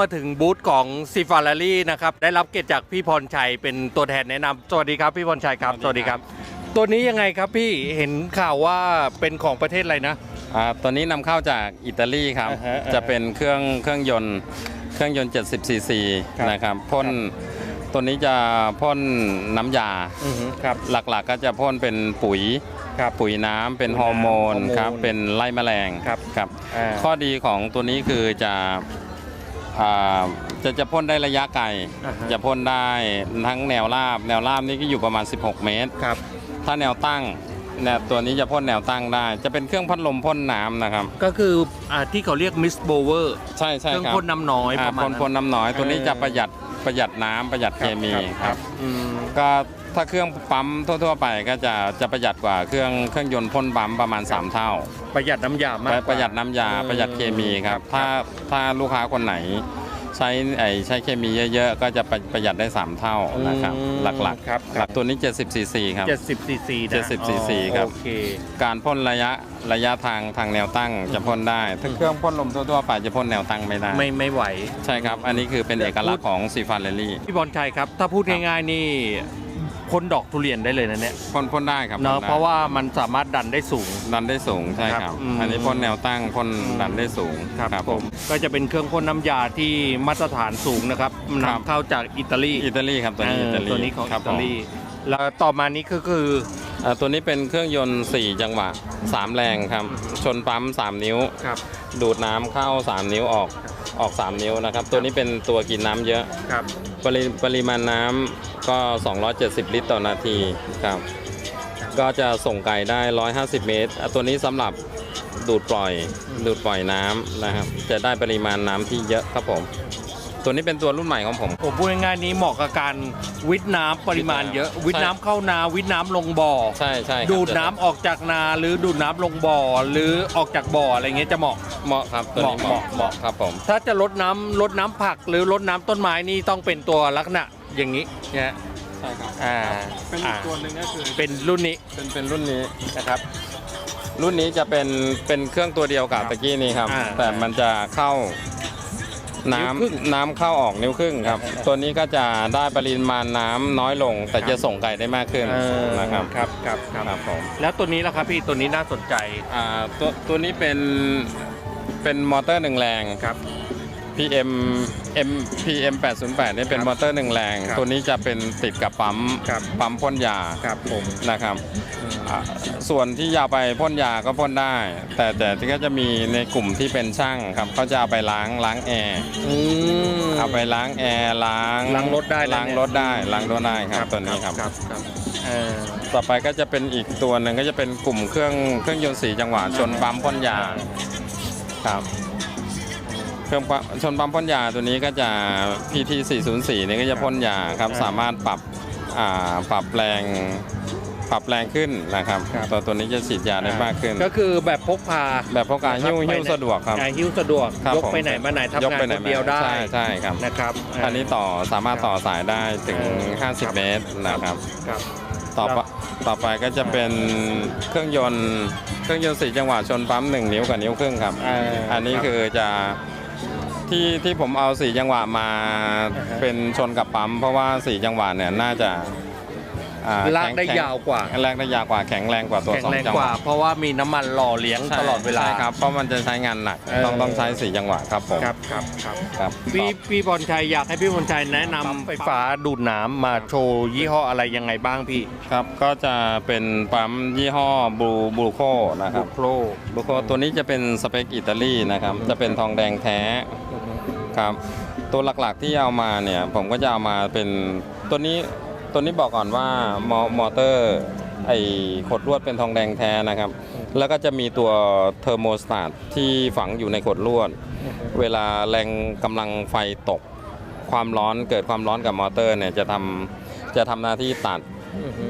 มาถึงบูธของซีฟาร์รี่นะครับได้รับเกียรติจากพี่พรชัยเป็นตัวแทนแนะนำสวัสดีครับพี่พรชัยครับสวัสดีครับ ตัวนี้ยังไงครับพี่เห็นข่าวว่าเป็นของประเทศอะไรนะ อ่าตัวนี้นำเข้าจากอิตาลีครับ อ่าฮะอ่าฮะจะเป็นเครื่องเครื่องยนต์ เครื่องยนต์ 70 ซีซีครับ นะครับพ่นตัวนี้จะพ่นน้ำยา อือฮึครับ หลักๆก็จะพ่นเป็นปุ๋ย ครับปุ๋ยน้ำเป็นปุ๋ยฮน้ำอร์โมนฮอร์โมนครับ เป็นไล่แมลงครับครับ อ่า ข้อดีของตัวนี้คือจะ อ่าจะจะพ่นได้ระยะไกล อ่าฮะ จะพ่นได้ทั้งแนวราบ แนวราบนี่ก็อยู่ประมาณ 16 เมตร ครับ ถ้าแนวตั้งแนวตัวนี้จะพ่นแนวตั้งได้ จะเป็นเครื่องพัดลมพ่นน้ำนะครับ ก็คืออ่าที่เขาเรียกมิสโบเวอร์ใช่ใช่เครื่องครับพ่นน้ำน้อยอ่าประมาณพ่นนั้นพ่นน้ำน้อยตัวนี้เออ จะประหยัดประหยัดน้ำประหยัดเคมีครับ อืมก็ถ้าเครื่องปั๊มทั่วๆไปก็จะจะประหยัดกว่าเครื่องเครื่องยนต์พ่นปั๊มประมาณ 3 เท่า ประหยัดน้ำยามากกว่า ประหยัดน้ำยาเออประหยัดเคมีครับครับถ้าถ้าลูกค้าคนไหน ใช้ไอใช้เคมีเยอะๆ ก็จะประประหยัดได้ 3 เท่านะครับ อืมหลักครับๆครับ ตัวนี้ 70ซีซีครับ 70ซีซีนะ70 cc ครับ โอเค การพ่นระยะระยะทางทางแนวตั้งจะพ่นได้ถ้าเครื่องพ่นลมทั่วๆไปจะพ่นแนวตั้งไม่ได้ ไม่ไม่ไหว ใช่ครับ อันนี้คือเป็นเอกลักษณ์ของซีฟานเรลลี่ พี่บอลชัยครับ ถ้าพูดง่ายๆนี่ พ่นดอกทุเรียนได้เลยนะเนี่ยพ่นพ่นได้ครับเนาะพ่นได้เพราะว่ามันสามารถดันได้สูง ดันได้สูงใช่คครัรับบอืมอันนี้พ่นแนวตั้งพ่นอืม ดันได้สูงผมก็จะเป็นเครื่องพ่นน้ำยาที่มาตรฐานสูงนะครับครับ นำเข้าจากอิตาลีอิตาลีครับตัวนี้เออิอตาลีตัวนี้ของครัอิบตาลีแล้วต่อมานี้ก็คือผมอ่าตัวนี้เป็นเครื่องยนต์ 4 จังหวะ 3 แรงครับ ชนปั๊ม 3 นิ้ว ครับ ดูดน้ำเข้า 3 นิ้วออก ออก 3 นิ้วนะครับ ตัวนี้เป็นตัวกินน้ำเยอะครับปริปริมาณน้ำก็ 270 ลิตรต่อนาทีครับ ก็จะส่งไก่ได้ 150 เมตรอะตัวนี้สำหรับดูดปล่อยดูดปล่อยน้ำนะครับ จะได้ปริมาณน้ำที่เยอะครับผม ตัวนี้เป็นตัวรุ่นใหม่ของผม ผมพูดง่ายๆนี้เหมาะกับการวิทน้ำปริมาณเยอะ วิทน้ำเข้านาวิทน้ำลงบ่อ ใช่ใช่ครับดูดน้ำออกจากนาหรือดูดน้ำลงบ่อ หรือออกจากบ่ออะไรเงี้ยจะเหมาะ เหมาะครับตัวนี้เหมาะ เหเหมาะมาะครับผม ถ้าจะลดน้ำลดน้ำผักหรือลดน้ำต้นไม้นี่ต้องเป็นตัวลักษณะอย่างนี้นะฮะใช่ครับ อ่าเป็นอีอ่ากตัวหนึ่งก็คือเป็นรุ่นนี้เป็นเป็นรุ่นนี้ นะครับ รุ่นนี้จะเป็นเป็นเครื่องตัวเดียวกับครับตะกี้นี้ครับ อ่า แต่มันจะเข้า นิ้วครึ่งน้ำน้ำเข้าออกนิ้วครึ่งครับ ตัวนี้ก็จะได้ปริมาณน้ำน้อยลง แต่จะส่งไก่ได้มากขึ้นเออนะครับครับครับครับครับผมแล้วตัวนี้ล่ะครับพี่ตัวนี้น่าสนใจอ่าตัวตัวนี้เป็นเป็นมอเตอร์หนึ่งแรงครับ PM M PM 808นี่เป็นครับมอเตอร์หนึ่งแรง ครับตัวนี้จะเป็นติดกับปั๊มครับ ปั๊มพ่นยาครับผมนะครับอ่าส่วนที่ยาวไปพ่นยาก็พ่นได้ แต่แต่ที่ก็จะมีในกลุ่มที่เป็นช่างครับเขาจะเอาไปล้างล้างแอร์อืม เอาไปล้างแอร์ล้างล้างรถได้นะล้างรถได้ล้างรถได้ครับตัวนี้ครับ ครับครับเออต่อไปก็จะเป็นอีกตัวหนึ่งก็จะเป็นกลุ่มเครื่องเครื่องยนต์สีจังหวะชนปั๊มพ่นยาครับ เครื่องปั๊มชนปั๊มพ่นยาตัวนี้ก็จะ PT 404นี่ก็จะพ่นยาครับสามารถปรับอ่าปรับแรงปรับแรงขึ้นนะครับครับ ตัวตัวนี้จะฉีดยาได้มากขึ้น ก็คือแบบพกพาแบบพกพาหิ้วไปหิ้วไหนสะดวกครับ อ่าหิ้วสะดวกครับยกผม ไปไหนมาไหนทำยกงานไปไหคนเดียวได้ใช่ใช่ครับนะครับา อันนี้ต่อสามารถต่อสายได้ถึงเออครับ 50 เมตรนะครับ ครับ ต่อไปต่อไปก็จะเป็นเครื่องยนต์เครื่องยนต์สี่จังหวะชนปั๊มหนึ่งนิ้วกับนิ้วครึ่งครับ อ่าอันนี้ครับ คือจะ ที่ที่ผมเอาสี่จังหวะมาอ่าฮะเป็นชนกับปั๊ม เพราะว่าสี่จังหวะเนี่ยน่าจะอ่ลากได้แข็งยาวกว่าลากได้ยาวกว่าแข็งแรงกว่าตัวแข็งสองแรงจังกหว่าวะเพราะว่ามีน้ำมันหล่อเลี้ยงใช่ตลอดเวลา ใช่ครับเพราะมันจะใช้งานหนักเออ ต้องต้องใช้สี่จังหวะครับผมครับครับครับครับพี่ต่อพี่พรชัยอยากให้พี่พรชัยแนะนำไฟฟ้าดูดน้ำมาโชว์ยี่ห้ออะไรยังไงบ้างพี่ครับก็จะเป็นปั๊มยี่ห้อบูบูโคนะครับ โคร บุโคตัวนี้จะเป็นสเปคอิตาลีนะครับ จะเป็นทองแดงแท้ ครับตัวหลักๆที่เอามาเนี่ยผมก็จะเอามาเป็นตัวนี้ตัวนี้บอกก่อนว่ามอมอเตอร์ไอขดลวดเป็นทองแดงแท้นะครับ แล้วก็จะมีตัวเทอร์โมสตาตที่ฝังอยู่ในขดลวด เวลาแรงกำลังไฟตก ความร้อนเกิดความร้อนกับมอเตอร์เนี่ยจะทำจะทำหน้าที่ตัด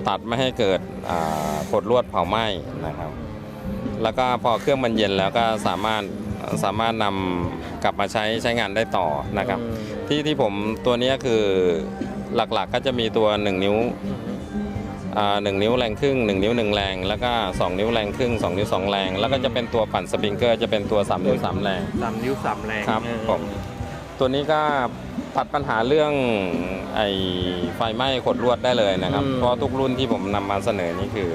ตัดไม่ให้เกิดอ่าขดลวดเผาไหม้นะครับ แล้วก็พอเครื่องมันเย็นแล้วก็สามารถ สามารถนำกลับมาใช้ใช้งานได้ต่อนะครับ ที่ที่ผมตัวเนี้ยคือหลักๆก็จะมีตัว 1 นิ้วอ่าหนึ่งนิ้วแรงครึ่ง1นิ้ว1แรงแล้วก็ 2 นิ้วแรงครึ่ง2นิ้ว2แรง แล้วก็จะเป็นตัวปั่นสปริงเกอร์จะเป็นตัว3นิ้ว3แรงสามนิ้วสามแรงครับเออผมตัวนี้ก็ตัดปัญหาเรื่องไอไฟไหม้ขดลวดได้เลยนะครับอืมเพราะทุกรุ่นที่ผมนำมาเสนอนี่คือ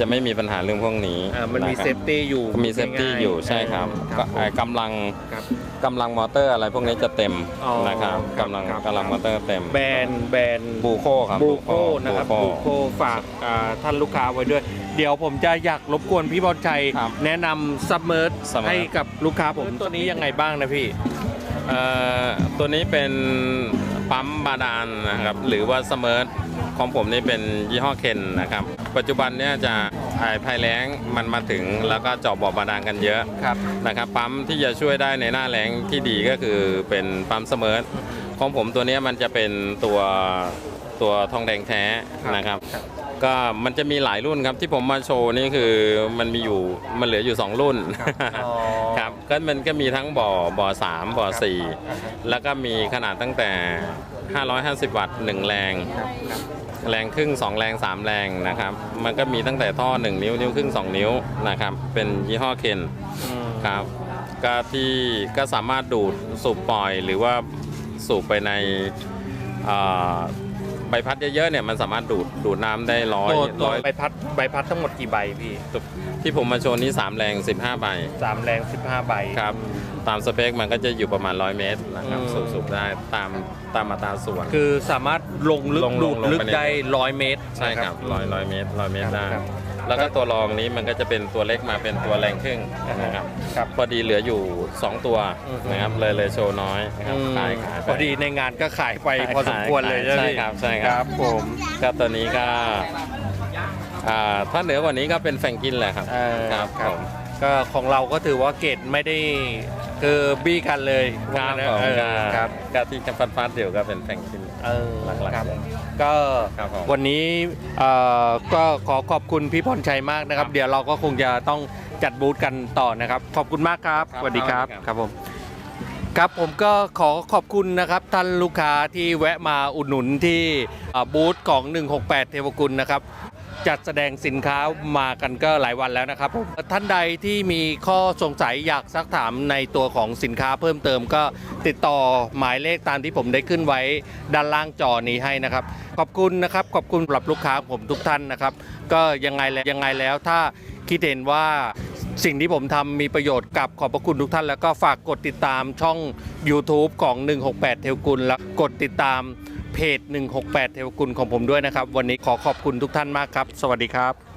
จะไม่มีปัญหาเรื่องพวกนี้อ่ามันมีะครับเซฟตี้อยู่มีเซฟตี้อยู่ใช่ครับคก็รับไอ้กำลังครับ กำลังมอเตอร์อะไรพวกนี้จะเต็มอ๋อนะครับครับกำลังครับ กำลังมอเตอร์เต็มแบรนด์แบรนด์ บูโคครับ บูโคนะครับบูบูโคโคฝากอ่าท่านลูกค้าไว้ด้วย เดี๋ยวผมจะอยากรบกวนพี่บอลชัย ครับแนะนำซับเมอร์ Submerge ให้กับลูกค้าผมตัวนี้ยังไงบ้างนะพี่ เอ่อตัวนี้เป็นปั๊มบาดาลนะครับหรือว่าสเมิร์ทของผมนี่เป็นยี่ห้อเคนนะครับ ปัจจุบันเนี่ยจะไอ้ภัยแล้งมันมาถึงแล้วก็เจาะบ่อบาดาลกันเยอะครับนะครับปั๊มที่จะช่วยได้ในหน้าแล้งที่ดีก็คือเป็นปั๊มเสมอของผมตัวเนี้ยมันจะเป็นตัวตัวทองแดงแท้นะครับ ก็มันจะมีหลายรุ่นครับที่ผมมาโชว์นี่คือมันมีอยู่มันเหลืออยู่ 2 รุ่นอ๋อครับก็มันก็มีทั้งบ่อบ่อ3บ่อ4 แล้วก็มีขนาดตั้งแต่ 550 วัตต์1แรง แรงครึ่ง 2 แรง 3 แรงนะครับ มันก็มีตั้งแต่ท่อ 1 นิ้ว นิ้วครึ่ง 2 นิ้วนะครับ เป็นยี่ห้อเคนอืมครับ ก็ที่ก็สามารถดูดสูบปล่อยหรือว่าสูบไปในเอ่อใบ พัดเยอะๆเนี่ยมันสามารถดูดดูดน้ำได้ร้อยตัวตัวร้อยใบพัดใบพัดทั้งหมดกี่ใบพี่ที่ผมมาโชว์นี้3แรง 15ใบสามแรง 15 ใบ ครับ ตามสเปคมันก็จะอยู่ประมาณ 100 เมตรนะครับ อืม สูบสูบได้ตามตามมาตราส่วน คือสามารถลงลึกลงลงดูดลงลึกไปใน ได้ร้อยเมตรใช่ครับนะร้อยร้อยเมตรร้อยเมตรได้ ครับ แล้วก็ตัวรองนี้มันก็จะเป็นตัวเล็กมาเป็นตัวแรงครึ่งนะครับครับพอดีเหลืออยู่ 2 ตัวอืมนะครับเลยเลยโชว์น้อยนะครับอืมขายขายไปพอดีในงานก็ขายไปขายพอสมควรเลยขายใช่ไหมใช่ครับใช่ครับผมก็ตัวนี้ก็อ่าถ้าเหนือกว่านี้ก็เป็นแฟรงกินแหละครับเอ่อครับผมก็ของเราก็ถือว่าเกรดไม่ได้คือบี้กันเลยครับว่าผมเออก็ครับก็ที่จะฟัดฟัดๆอยู่ก็เป็นแฟรงกินเออหลักๆครับเลย ก็ครับผม วันนี้เอ่อก็ขอขอบคุณพี่พรชัยมากนะครับครับ เดี๋ยวเราก็คงจะต้องจัดบูธกันต่อนะครับ ขอบคุณมากครับครับสวัสดีครับครับ ครับผม ครับผมก็ขอขอบคุณนะครับท่านลูกค้าที่แวะมาอุดหนุนที่อ่าบูธของ 168 เทวกุลนะครับ จัดแสดงสินค้ามากันก็หลายวันแล้วนะครับผมท่านใดที่มีข้อสงสัยอยากซักถามในตัวของสินค้าเพิ่มเติมก็ติดต่อหมายเลขตามที่ผมได้ขึ้นไว้ด้านล่างจอนี้ให้นะครับ ขอบคุณนะครับขอบคุณสำหรับลูกค้าผมทุกท่านนะครับ ก็ยังไงแล้วยังไงแล้วถ้าคิดเห็นว่า สิ่งที่ผมทำมีประโยชน์กับขอบพระคุณทุกท่าน แล้วก็ฝากกดติดตามช่อง YouTube ของ 168 เทวกุลและกดติดตามเพจ 168 เทวกุลของผมด้วยนะครับ วันนี้ขอขอบคุณทุกท่านมากครับ สวัสดีครับ